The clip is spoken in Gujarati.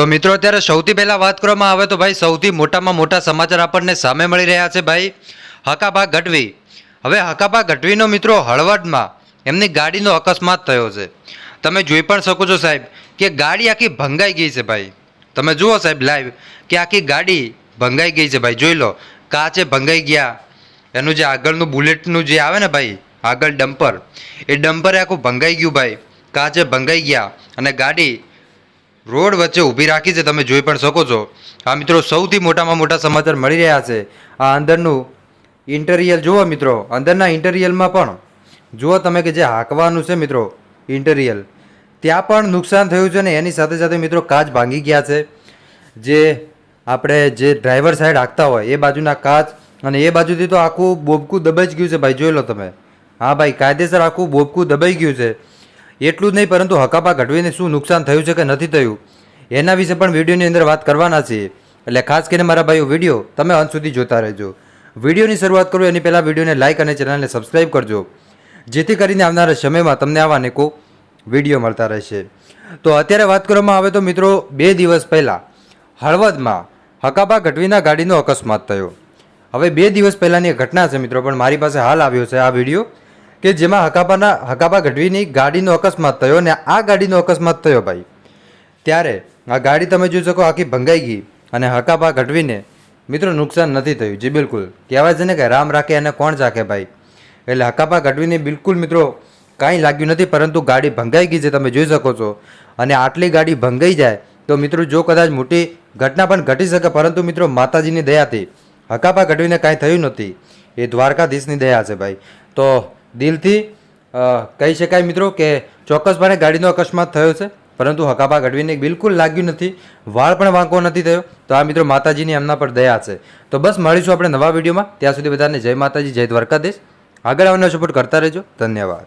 તો મિત્રો, અત્યારે સૌથી પહેલાં વાત કરવામાં આવે તો ભાઈ, સૌથી મોટામાં મોટા સમાચાર આપણને સામે મળી રહ્યા છે ભાઈ, હકાભા ગઢવી. હવે હકાભા ગઢવીનો મિત્રો હળવદમાં એમની ગાડીનો અકસ્માત થયો છે. તમે જોઈ પણ શકો છો સાહેબ કે ગાડી આખી ભંગાઈ ગઈ છે ભાઈ. તમે જુઓ સાહેબ લાઈવ કે આખી ગાડી ભંગાઈ ગઈ છે ભાઈ. જોઈ લો, કાચે ભંગાઈ ગયા. એનું જે આગળનું બુલેટનું જે આવે ને ભાઈ, આગળ ડમ્પર, એ ડમ્પરે આખું ભંગાઈ ગયું ભાઈ. કાચે ભંગાઈ ગયા અને ગાડી રોડ વચ્ચે ઊભી રાખી છે, તમે જોઈ પણ શકો છો. આ મિત્રો સૌથી મોટામાં મોટા સમાચાર મળી રહ્યા છે. આ અંદરનું ઇન્ટરિયલ જુઓ મિત્રો, અંદરના ઇન્ટરિયલમાં પણ. જુઓ તમે કે જે હાંકવાનું છે મિત્રો, ઇન્ટરિયલ. ત્યાં પણ નુકસાન થયું છે ને એની સાથે સાથે મિત્રો કાચ ભાંગી ગયા છે. જે આપણે જે ડ્રાઈવર સાઈડ હાંકતા હોય, એ બાજુના કાચ અને એ બાજુથી તો આખું બોબકું દબાઈ ગયું છે ભાઈ, જોઈ લો તમે. હા ભાઈ, કાયદેસર આખું બોબકું દબાઈ ગયું છે. એટલું જ નહીં, પરંતુ હકાપા ઘટવીને શું નુકસાન થયું છે કે નથી થયું? એના વિશે પણ વિડીયોની અંદર વાત કરવાના છે એટલે ખાસ કરીને મારા ભાઈઓ, વીડિયો તમે અંત સુધી જોતા રહેજો. વિડીયોની શરૂઆત કરું, એની પહેલાં વિડીયોને લાઇક અને ચેનલને સબસ્ક્રાઈબ કરજો. જેથી કરીને આવનારા સમયમાં તમને આવા અનેકો વીડિયો મળતા રહેશે. તો અત્યારે વાત કરવામાં આવે તો મિત્રો, બે દિવસ પહેલાં હળવદમાં હકાબા ગઢવીના ગાડીનો અકસ્માત થયો. હવે બે દિવસ પહેલાંની ઘટના છે મિત્રો, પણ મારી પાસે હાલ આવ્યો છે આ વીડિયો. કે જેમાં હકાબાના હકાબા ગઢવીની ગાડીનો અકસ્માત થયો અને આ ગાડીનો અકસ્માત થયો ભાઈ. ત્યારે આ ગાડી તમે જોઈ શકો આખી ભંગાઈ ગઈ અને હકાબા ગઢવીને મિત્રો નુકસાન નથી થયું, જી બિલકુલ. કહેવાય છે ને કે રામ રાખે અને કોણ ચાખે ભાઈ? એટલે હકાબા ગઢવીને બિલકુલ મિત્રો કાંઈ લાગ્યું નથી, પરંતુ ગાડી ભંગાઈ ગઈ છે, તમે જોઈ શકો છો. અને આટલી ગાડી ભંગાઈ જાય તો મિત્રો જો કદાચ મોટી ઘટના પણ ઘટી શકે, પરંતુ મિત્રો માતાજીની દયાથી હકાપા ઘટવીને કાંઈ થયું નથી. એ દ્વારકાધીશની દયા છે ભાઈ. તો દિલથી કહી શકાય મિત્રો કે ચોક્કસપણે ગાડીનો અકસ્માત થયો છે, પરંતુ હકાબા ગઢવીને બિલકુલ લાગ્યું નથી, વાળ પણ વાંકો નથી થયો, તો આ મિત્રો માતાજીની એમના પર દયા છે. તો બસ મળીશું આપણે નવા વિડીયોમાં, ત્યાં સુધી બધાને જય માતાજી, જય દ્વારકાધીશ. આગળ આવવાનો સપોર્ટ કરતા રહેજો, ધન્યવાદ.